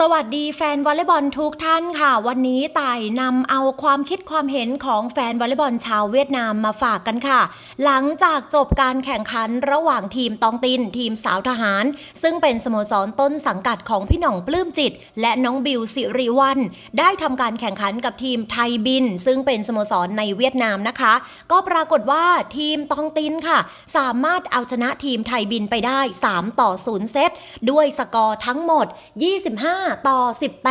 สวัสดีแฟนวอลเลย์บอลทุกท่านค่ะ วันนี้ต่ายนำเอาความคิดความเห็นของแฟนวอลเลย์บอลชาวเวียดนามมาฝากกันค่ะ หลังจากจบการแข่งขันระหว่างทีมตองติน ทีมสาวทหาร ซึ่งเป็นสโมสรต้นสังกัดของพี่หน่องปลื้มจิต และน้องบิวสิริวัลได้ทำการแข่งขันกับทีมไทยบิน ซึ่งเป็นสโมสรในเวียดนามนะคะ ก็ปรากฏว่าทีมตองตินค่ะ สามารถเอาชนะทีมไทยบินไปได้ 3 ต่อ 0 เซตด้วยสกอร์ทั้งหมด 25ต่อ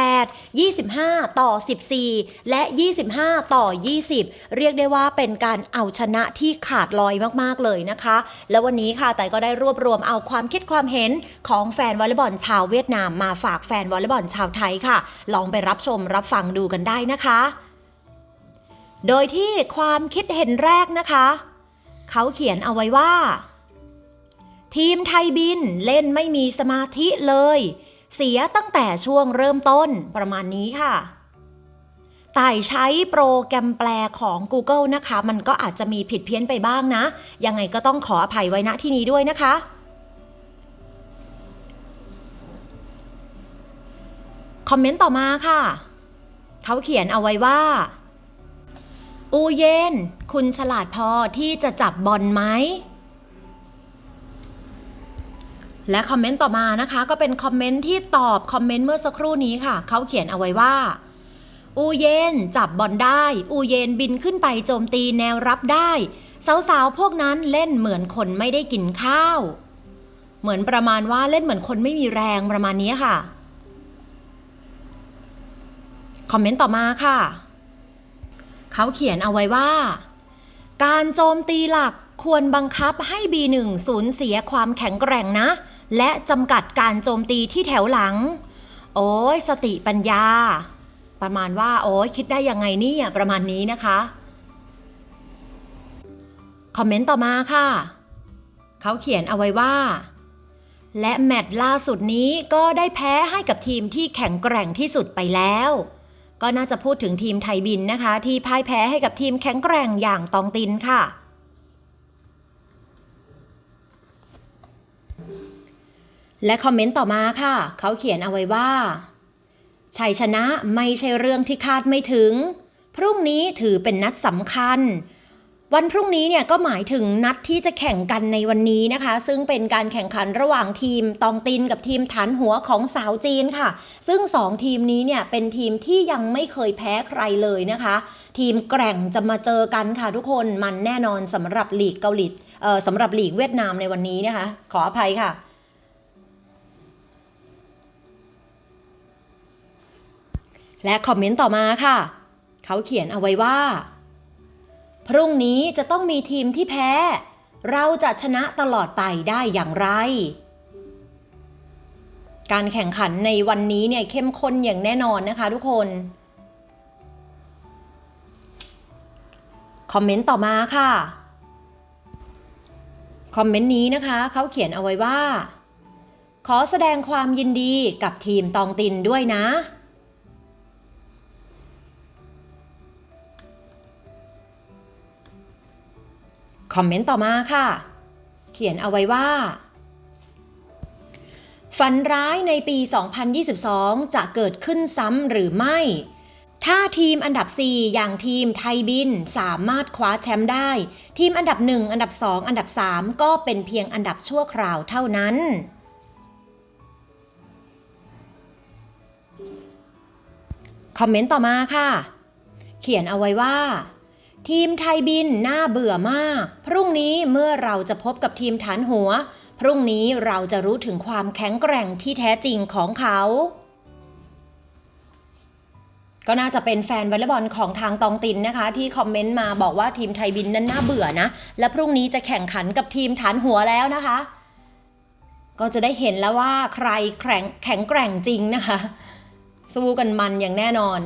18 25 ต่อ 14 และ 25 ต่อ 20 เรียกได้ว่าเป็นการเอาชนะที่ขาดลอยมากๆเลยนะคะ แล้ววันนี้ค่ะแต่ก็ได้รวบรวมเอาความคิดความเห็นของแฟนวอลเลย์บอลชาวเวียดนามมาฝากแฟนวอลเลย์บอลชาวไทยค่ะ ลองไปรับชมรับฟังดูกันได้นะคะ โดยที่ความคิดเห็นแรกนะคะ เขาเขียนเอาไว้ว่าทีมไทยบินเล่นไม่มีสมาธิเลย เสียตั้งแต่ช่วงเริ่มต้นประมาณนี้ค่ะต่ายใช้โปรแกรมแปลของ Google นะคะ มันก็อาจจะมีผิดเพี้ยนไปบ้างนะ ยังไงก็ต้องขออภัยไว้ณที่นี้ด้วยนะคะ คอมเมนต์ต่อมาค่ะ เขาเขียนเอาไว้ว่า อูเยนคุณฉลาดพอที่จะจับบอลไหม และคอมเมนต์ต่อมานะคะ ก็เป็นคอมเมนต์ที่ตอบคอมเมนต์เมื่อสักครู่นี้ค่ะ เขาเขียนเอาไว้ว่า อูเยนจับบอลได้ อูเยนบินขึ้นไปโจมตีแนวรับได้ สาวๆพวกนั้นเล่นเหมือนคนไม่ได้กินข้าว เหมือนประมาณว่าเล่นเหมือนคนไม่มีแรงประมาณนี้ค่ะ คอมเมนต์ต่อมาค่ะ เขาเขียนเอาไว้ว่า การโจมตีหลักควรบังคับให้ B1 สูญเสียความแข็งแกร่งนะ และจำกัดการโจมตีที่แถวหลัง โอ้ยสติปัญญา ประมาณว่า โอ้ยคิดได้ยังไงนี่ประมาณนี้นะคะ คอมเมนต์ต่อมาค่ะ เขาเขียนเอาไว้ว่า และแมตช์ล่าสุดนี้ก็ได้แพ้ให้กับทีมที่แข็งแกร่งที่สุดไปแล้ว ก็น่าจะพูดถึงทีมไทยบินนะคะ ที่พ่ายแพ้ให้กับทีมแข็งแกร่งอย่างตองตินค่ะ และคอมเมนต์ต่อมาค่ะ เขาเขียนเอาไว้ว่า ชัยชนะไม่ใช่เรื่องที่คาดไม่ถึง พรุ่งนี้ถือเป็นนัดสำคัญ วันพรุ่งนี้เนี่ยก็หมายถึงนัดที่จะแข่งกันในวันนี้นะคะ ซึ่งเป็นการแข่งขันระหว่างทีมตองตินกับทีมฐานหัวของสาวจีนค่ะ ซึ่งสองทีมนี้เนี่ยเป็นทีมที่ยังไม่เคยแพ้ใครเลยนะคะ ทีมแกร่งจะมาเจอกันค่ะทุกคนมันแน่นอนสำหรับลีกเกาหลีสำหรับลีกเวียดนามในวันนี้นะคะ ขออภัยค่ะ และคอมเมนต์ต่อมาค่ะ เขาเขียนเอาไว้ว่า พรุ่งนี้จะต้องมีทีมที่แพ้ เราจะชนะตลอดไปได้อย่างไร การแข่งขันในวันนี้เนี่ยเข้มข้นอย่างแน่นอนนะคะทุกคนคอมเมนต์ต่อมาค่ะ คอมเมนต์นี้นะคะ เขาเขียนเอาไว้ว่า ขอแสดงความยินดีกับทีมตองตินด้วยนะ คอมเมนต์ต่อมาค่ะ เขียนเอาไว้ว่า ฝันร้ายในปี 2022 จะเกิดขึ้นซ้ำหรือไม่ ถ้าทีมอันดับ 4 อย่างทีมไทยบินสามารถคว้าแชมป์ได้ ทีมอันดับ 1 อันดับ 2 อันดับ 3 ก็เป็นเพียงอันดับชั่วคราวเท่านั้นคอมเมนต์ต่อมาค่ะ เขียนเอาไว้ว่า ทีมไทยบินน่าเบื่อมาก พรุ่งนี้เมื่อเราจะพบกับทีมฐานหัว พรุ่งนี้เราจะรู้ถึงความแข็งแกร่งที่แท้จริงของเขา ก็น่าจะเป็นแฟนวอลเลย์บอลของทางตองตินนะคะ ที่คอมเมนต์มาบอกว่าทีมไทยบินนั้นน่าเบื่อนะ และพรุ่งนี้จะแข่งขันกับทีมฐานหัวแล้วนะคะ ก็จะได้เห็นแล้วว่าใครแข็งแข็งแกร่งจริงนะคะ สู้กันมันอย่างแน่นอน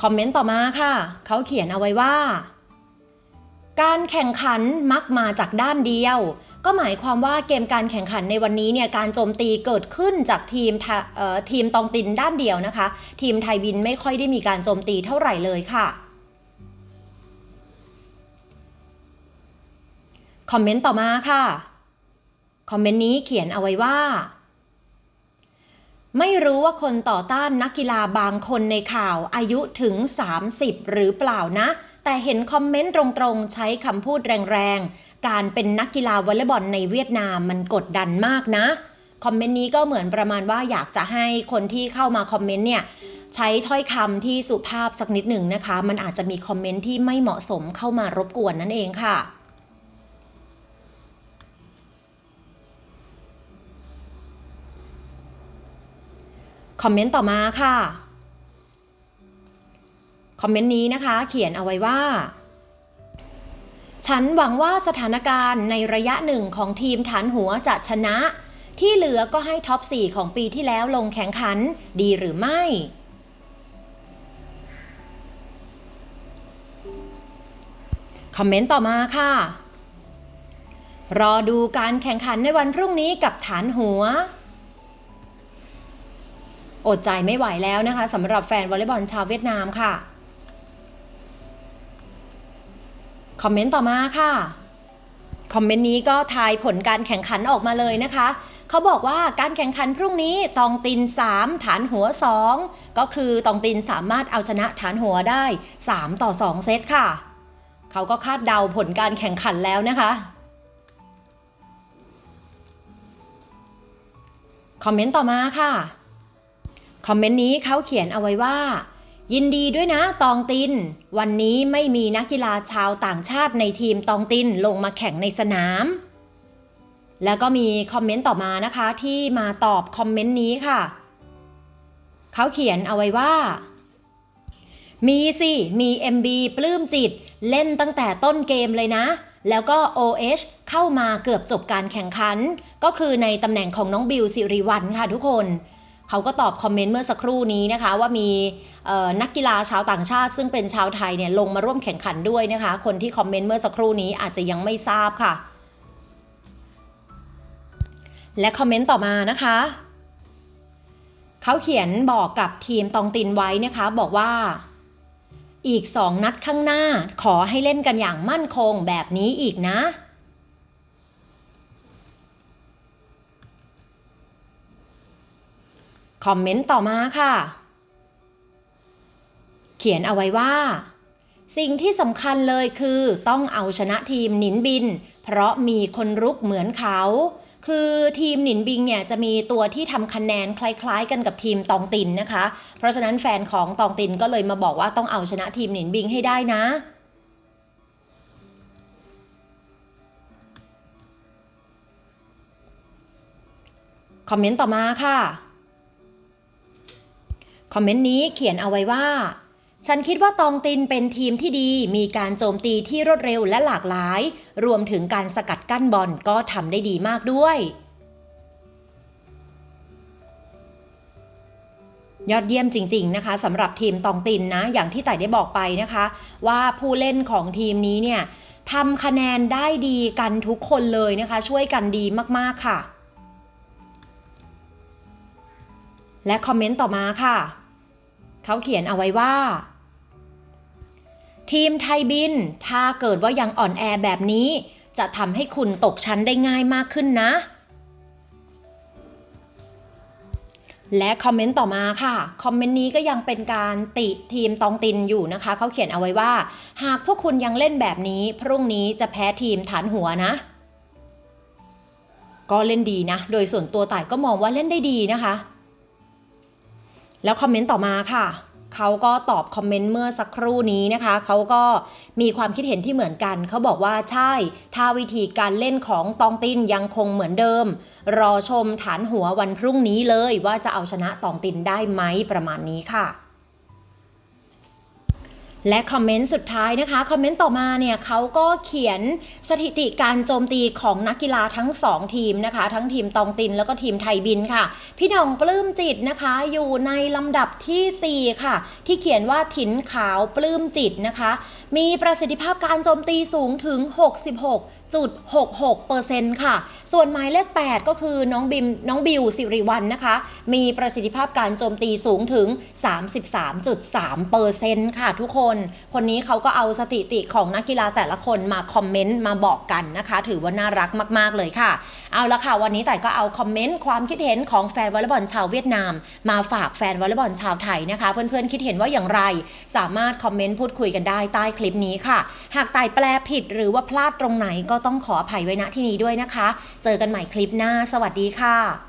คอมเมนต์ต่อมาค่ะ เขาเขียนเอาไว้ว่า การแข่งขันมักมาจากด้านเดียว ก็หมายความว่าเกมการแข่งขันในวันนี้เนี่ยการโจมตีเกิดขึ้นจากทีมทีมตองตินด้านเดียวนะคะ ทีมไทยบินไม่ค่อยได้มีการโจมตีเท่าไหร่เลยค่ะคอมเมนต์ต่อมาค่ะ คอมเมนต์นี้เขียนเอาไว้ว่า ไม่รู้ว่าคนต่อต้านนักกีฬาบางคนในข่าวอายุถึง 30 หรือเปล่านะ แต่เห็นคอมเมนต์ตรงๆ ใช้คำพูดแรงๆ การเป็นนักกีฬาวอลเลย์บอลในเวียดนามมันกดดันมากนะ คอมเมนต์นี้ก็เหมือนประมาณว่าอยากจะให้คนที่เข้ามาคอมเมนต์เนี่ยใช้ถ้อยคำที่สุภาพสักนิดหนึ่งนะคะ มันอาจจะมีคอมเมนต์ที่ไม่เหมาะสมเข้ามารบกวนนั่นเองค่ะ คอมเมนต์ต่อมาค่ะ คอมเมนต์นี้นะคะ เขียนเอาไว้ว่า ฉันหวังว่าสถานการณ์ในระยะหนึ่งของทีมฐานหัวจะชนะ ที่เหลือก็ให้ท็อป 4 ของปีที่แล้วลงแข่งขันดีหรือไม่ คอมเมนต์ต่อมาค่ะ รอดูการแข่งขันในวันพรุ่งนี้กับฐานหัว อดใจไม่ไหวแล้วนะคะสำหรับแฟนวอลเลย์บอลชาวเวียดนามค่ะ คอมเมนต์ต่อมาค่ะ คอมเมนต์นี้ก็ทายผลการแข่งขันออกมาเลยนะคะ เขาบอกว่าการแข่งขันพรุ่งนี้ตองติน 3 ฐานหัว 2 ก็คือตองตินสามารถเอาชนะฐานหัวได้ 3 ต่อ 2 เซตค่ะ เขาก็คาดเดาผลการแข่งขันแล้วนะคะคอมเมนต์ต่อมาค่ะ คอมเมนต์นี้เขาเขียนเอาไว้ว่า ยินดีด้วยนะตองติน วันนี้ไม่มีนักกีฬาชาวต่างชาติในทีมตองตินลงมาแข่งในสนาม แล้วก็มีคอมเมนต์ต่อมานะคะที่มาตอบคอมเมนต์นี้ค่ะ เขาเขียนเอาไว้ว่า มีสิ มี MB ปลื้มจิต เล่นตั้งแต่ต้นเกมเลยนะแล้วก็ OH เข้ามาเกือบจบการแข่งขัน ก็คือในตำแหน่งของน้องบิวสิริวัลค่ะทุกคน เขาก็ตอบคอมเมนต์เมื่อสักครู่นี้นะคะว่ามีนักกีฬาชาวต่างชาติซึ่งเป็นชาวไทยเนี่ยลงมาร่วมแข่งขันด้วยนะคะ คนที่คอมเมนต์เมื่อสักครู่นี้อาจจะยังไม่ทราบค่ะ และคอมเมนต์ต่อมานะคะเขาเขียนบอกกับทีมตองตินไว้นะคะ บอกว่า อีกสองนัดข้างหน้าขอให้เล่นกันอย่างมั่นคงแบบนี้อีกนะ คอมเมนต์ต่อมาค่ะ เขียนเอาไว้ว่า สิ่งที่สำคัญเลยคือต้องเอาชนะทีมหนินบิน เพราะมีคนรุกเหมือนเขา คือทีมหนินบิงเนี่ยจะมีตัวที่ทำคะแนนคล้ายๆ กันกับทีมตองตินนะคะ เพราะฉะนั้นแฟนของตองตินก็เลยมาบอกว่าต้องเอาชนะทีมหนินบิงให้ได้นะคอมเมนต์ต่อมาค่ะ คอมเมนต์นี้เขียนเอาไว้ว่า ฉันคิดว่าตองตินเป็นทีมที่ดี มีการโจมตีที่รวดเร็วและหลากหลาย รวมถึงการสกัดกั้นบอลก็ทำได้ดีมากด้วย ยอดเยี่ยมจริง ๆ นะคะสำหรับทีมตองตินนะ อย่างที่ไต่ได้บอกไปนะคะ ว่าผู้เล่นของทีมนี้เนี่ยทำคะแนนได้ดีกันทุกคนเลยนะคะ ช่วยกันดีมากๆค่ะ และคอมเมนต์ต่อมาค่ะ เขาเขียนเอาไว้ว่า ทีมไทยบิน ถ้าเกิดว่ายังอ่อนแอแบบนี้ จะทำให้คุณตกชั้นได้ง่ายมากขึ้นนะ และคอมเมนต์ต่อมาค่ะ คอมเมนต์นี้ก็ยังเป็นการติทีมตองตินอยู่นะคะ เขาเขียนเอาไว้ว่า หากพวกคุณยังเล่นแบบนี้ พรุ่งนี้จะแพ้ทีมฐานหัวนะก็เล่นดีนะ โดยส่วนตัวต่ายก็มองว่าเล่นได้ดีนะคะ แล้วคอมเมนต์ต่อมาค่ะเขาก็ตอบคอมเมนต์เมื่อสักครู่นี้นะคะ เขาก็มีความคิดเห็นที่เหมือนกัน เขาบอกว่าใช่ ถ้าวิธีการเล่นของตองตินยังคงเหมือนเดิม รอชมฐานหัววันพรุ่งนี้เลยว่าจะเอาชนะตองตินได้ไหมประมาณนี้ค่ะ และคอมเมนต์สุดท้ายนะคะ คอมเมนต์ต่อมาเนี่ยเขาก็เขียนสถิติการโจมตีของนักกีฬาทั้ง 2 ทีมนะคะ ทั้งทีมตองตินแล้วก็ทีมไทยบินค่ะ พี่น้องปลื้มจิตนะคะ อยู่ในลำดับทีสี่4 ค่ะ ที่เขียนว่าถินขาวปลื้มจิตนะคะ มีประสิทธิภาพการโจมตีสูงถึง 66.66%ค่ะ ส่วนหมายเลข 8 ก็คือน้องบิมน้องบิวสิริวัลนะคะ มีประสิทธิภาพการโจมตีสูงถึง 33.3%ค่ะทุกคน คนนี้เขาก็เอาสถิติของนักกีฬาแต่ละคนมาคอมเมนต์มาบอกกันนะคะ ถือว่าน่ารักมากๆเลยค่ะ เอาละค่ะ วันนี้แต่ก็เอาคอมเมนต์ความคิดเห็นของแฟนวอลเลย์บอลชาวเวียดนาม มาฝากแฟนวอลเลย์บอลชาวไทยนะคะ เพื่อนๆคิดเห็นว่าอย่างไร สามารถคอมเมนต์พูดคุยกันได้ใต้คลิปนี้ค่ะ หากไต่แปลผิดหรือว่าพลาดตรงไหนก็ต้องขออภัยไว้ณที่นี้ด้วยนะคะ เจอกันใหม่คลิปหน้า สวัสดีค่ะ